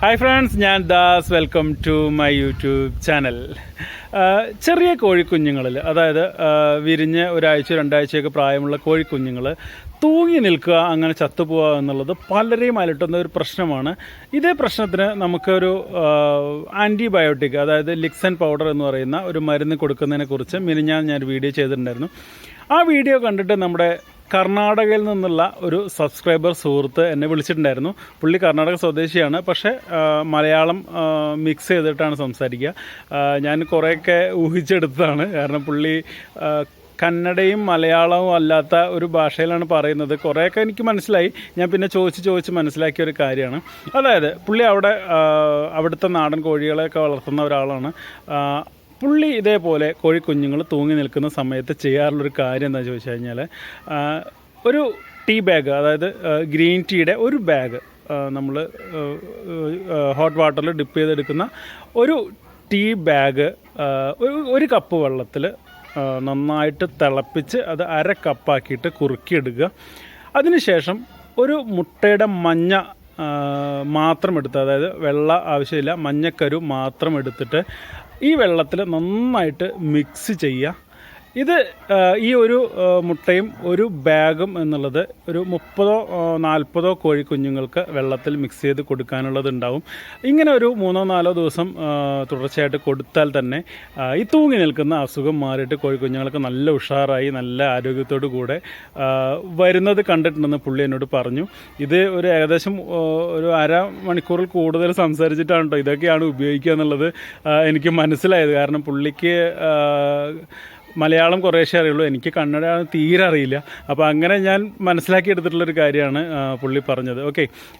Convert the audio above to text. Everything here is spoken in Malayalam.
ഹായ് ഫ്രണ്ട്സ് ഞാൻ Das. Welcome to my YouTube channel ചെറിയ കോഴിക്കുഞ്ഞുങ്ങളിൽ അതായത് വിരിഞ്ഞ് ഒരാഴ്ച രണ്ടാഴ്ചയൊക്കെ പ്രായമുള്ള കോഴിക്കുഞ്ഞുങ്ങൾ തൂങ്ങി നിൽക്കുക അങ്ങനെ ചത്തുപോവുക എന്നുള്ളത് പലരെയും അലട്ടുന്ന ഒരു പ്രശ്നമാണ്. ഇതേ പ്രശ്നത്തിന് നമുക്കൊരു ആന്റിബയോട്ടിക് അതായത് ലിക്സൻ പൗഡർ എന്ന് പറയുന്ന ഒരു മരുന്ന് കൊടുക്കുന്നതിനെക്കുറിച്ച് മിനിഞ്ഞാൻ ഞാൻ വീഡിയോ ചെയ്തിട്ടുണ്ടായിരുന്നു. ആ വീഡിയോ കണ്ടിട്ട് നമ്മുടെ കർണാടകയിൽ നിന്നുള്ള ഒരു സബ്സ്ക്രൈബർ സുഹൃത്ത് എന്നെ വിളിച്ചിട്ടുണ്ടായിരുന്നു. പുള്ളി കർണാടക സ്വദേശിയാണ്. പക്ഷേ മലയാളം മിക്സ് ചെയ്തിട്ടാണ് സംസാരിക്കുക. ഞാൻ കുറേയൊക്കെ ഊഹിച്ചെടുത്തതാണ്. കാരണം പുള്ളി കന്നഡയും മലയാളവും അല്ലാത്ത ഒരു ഭാഷയിലാണ് പറയുന്നത്. കുറേയൊക്കെ എനിക്ക് മനസ്സിലായി. ഞാൻ പിന്നെ ചോദിച്ച് ചോദിച്ച് മനസ്സിലാക്കിയ ഒരു കാര്യമാണ്. അതായത് പുള്ളി അവിടെ അവിടുത്തെ നാടൻ കോഴികളെയൊക്കെ വളർത്തുന്ന ഒരാളാണ്. പുള്ളി ഇതേപോലെ കോഴിക്കുഞ്ഞുങ്ങൾ തൂങ്ങി നിൽക്കുന്ന സമയത്ത് ചെയ്യാറുള്ളൊരു കാര്യം എന്താ ചോദിച്ചു കഴിഞ്ഞാൽ ഒരു ടീ ബാഗ് അതായത് ഗ്രീൻ ടീയുടെ ഒരു ബാഗ് നമ്മൾ ഹോട്ട് വാട്ടറിൽ ഡിപ്പ് ചെയ്തെടുക്കുന്ന ഒരു ടീ ബാഗ് ഒരു- കപ്പ് വെള്ളത്തിൽ നന്നായിട്ട് തിളപ്പിച്ച് അത് അര കപ്പാക്കിയിട്ട് കുറുക്കിയെടുക്കുക അതിനുശേഷം ഒരു മുട്ടയുടെ മഞ്ഞ മാത്രം എടുത്ത് അതായത് വെള്ള ആവശ്യമില്ല മഞ്ഞക്കരു മാത്രം എടുത്തിട്ട് ഈ വെള്ളത്തിൽ നന്നായിട്ട് മിക്സ് ചെയ്യുക. ഇത് ഈ ഒരു മുട്ടയും ഒരു ബാഗും എന്നുള്ളത് ഒരു മുപ്പതോ നാൽപ്പതോ കോഴിക്കുഞ്ഞുങ്ങൾക്ക് വെള്ളത്തിൽ മിക്സ് ചെയ്ത് കൊടുക്കാനുള്ളത് ഉണ്ടാവും ഇങ്ങനെ ഒരു മൂന്നോ നാലോ ദിവസം തുടർച്ചയായിട്ട് കൊടുത്താൽ തന്നെ ഈ തൂങ്ങി നിൽക്കുന്ന അസുഖം മാറിയിട്ട് കോഴിക്കുഞ്ഞുങ്ങൾക്ക് നല്ല ഉഷാറായി നല്ല ആരോഗ്യത്തോടു കൂടെ വരുന്നത് കണ്ടിട്ടുണ്ടെന്ന് പുള്ളി എന്നോട് പറഞ്ഞു. ഇത് ഒരു ഏകദേശം ഒരു അര മണിക്കൂറിൽ കൂടുതൽ സംസാരിച്ചിട്ടാണ് കേട്ടോ ഇതൊക്കെയാണ് ഉപയോഗിക്കുക എന്നുള്ളത് എനിക്ക് മനസ്സിലായത്. കാരണം പുള്ളിക്ക് മലയാളം കുറേശ്ശെ അറിയുള്ളൂ. എനിക്ക് കന്നഡ തീരെ അറിയില്ല. അപ്പോൾ അങ്ങനെ ഞാൻ മനസ്സിലാക്കി എടുത്തിട്ടുള്ളൊരു കാര്യമാണ് പുള്ളി പറഞ്ഞത്. ഓക്കെ